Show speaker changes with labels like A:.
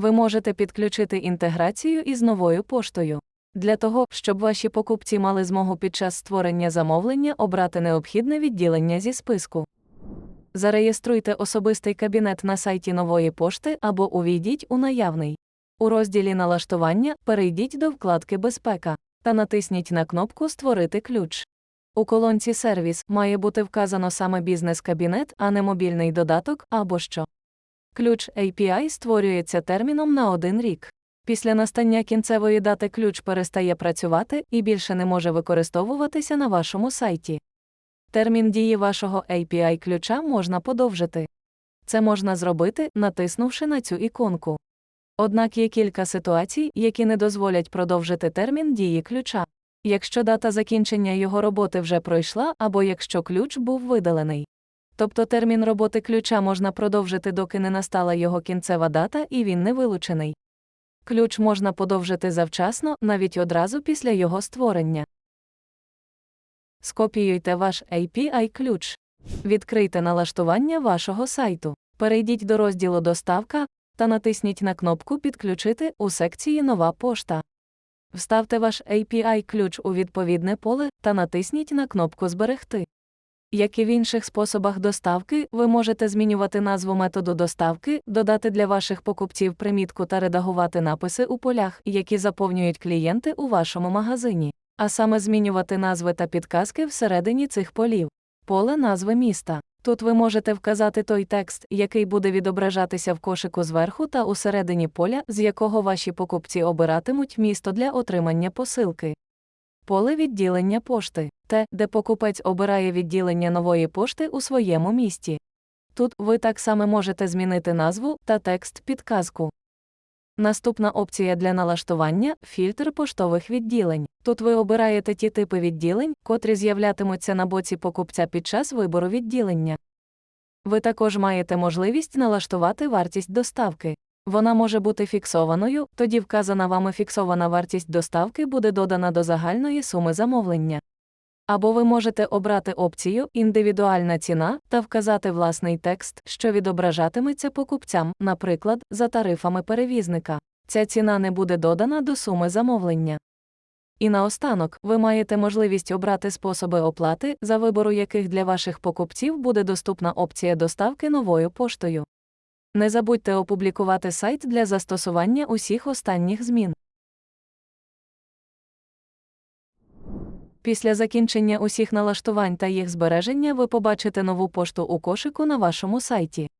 A: Ви можете підключити інтеграцію із новою поштою. Для того, щоб ваші покупці мали змогу під час створення замовлення обрати необхідне відділення зі списку. Зареєструйте особистий кабінет на сайті нової пошти або увійдіть у наявний. У розділі Налаштування перейдіть до вкладки Безпека та натисніть на кнопку Створити ключ. У колонці Сервіс має бути вказано саме бізнес-кабінет, а не мобільний додаток або що. Ключ API створюється терміном на один рік. Після настання кінцевої дати ключ перестає працювати і більше не може використовуватися на вашому сайті. Термін дії вашого API ключа можна подовжити. Це можна зробити, натиснувши на цю іконку. Однак є кілька ситуацій, які не дозволять продовжити термін дії ключа. Якщо дата закінчення його роботи вже пройшла, або якщо ключ був видалений. Тобто термін роботи ключа можна продовжити, доки не настала його кінцева дата і він не вилучений. Ключ можна подовжити завчасно, навіть одразу після його створення. Скопіюйте ваш API-ключ. Відкрийте налаштування вашого сайту. Перейдіть до розділу Доставка та натисніть на кнопку Підключити у секції Нова пошта. Вставте ваш API-ключ у відповідне поле та натисніть на кнопку Зберегти. Як і в інших способах доставки, ви можете змінювати назву методу доставки, додати для ваших покупців примітку та редагувати написи у полях, які заповнюють клієнти у вашому магазині, а саме змінювати назви та підказки всередині цих полів. Поле назви міста. Тут ви можете вказати той текст, який буде відображатися в кошику зверху та усередині поля, з якого ваші покупці обиратимуть місто для отримання посилки. Поле відділення пошти те, де покупець обирає відділення нової пошти у своєму місті. Тут ви так само можете змінити назву та текст підказку. Наступна опція для налаштування фільтр поштових відділень. Тут ви обираєте ті типи відділень, котрі з'являтимуться на боці покупця під час вибору відділення. Ви також маєте можливість налаштувати вартість доставки. Вона може бути фіксованою, тоді вказана вами фіксована вартість доставки буде додана до загальної суми замовлення. Або ви можете обрати опцію Індивідуальна ціна та вказати власний текст, що відображатиметься покупцям, наприклад, за тарифами перевізника. Ця ціна не буде додана до суми замовлення. І наостанок, ви маєте можливість обрати способи оплати, за вибору яких для ваших покупців буде доступна опція доставки новою поштою. Не забудьте опублікувати сайт для застосування усіх останніх змін. Після закінчення усіх налаштувань та їх збереження ви побачите нову пошту у кошику на вашому сайті.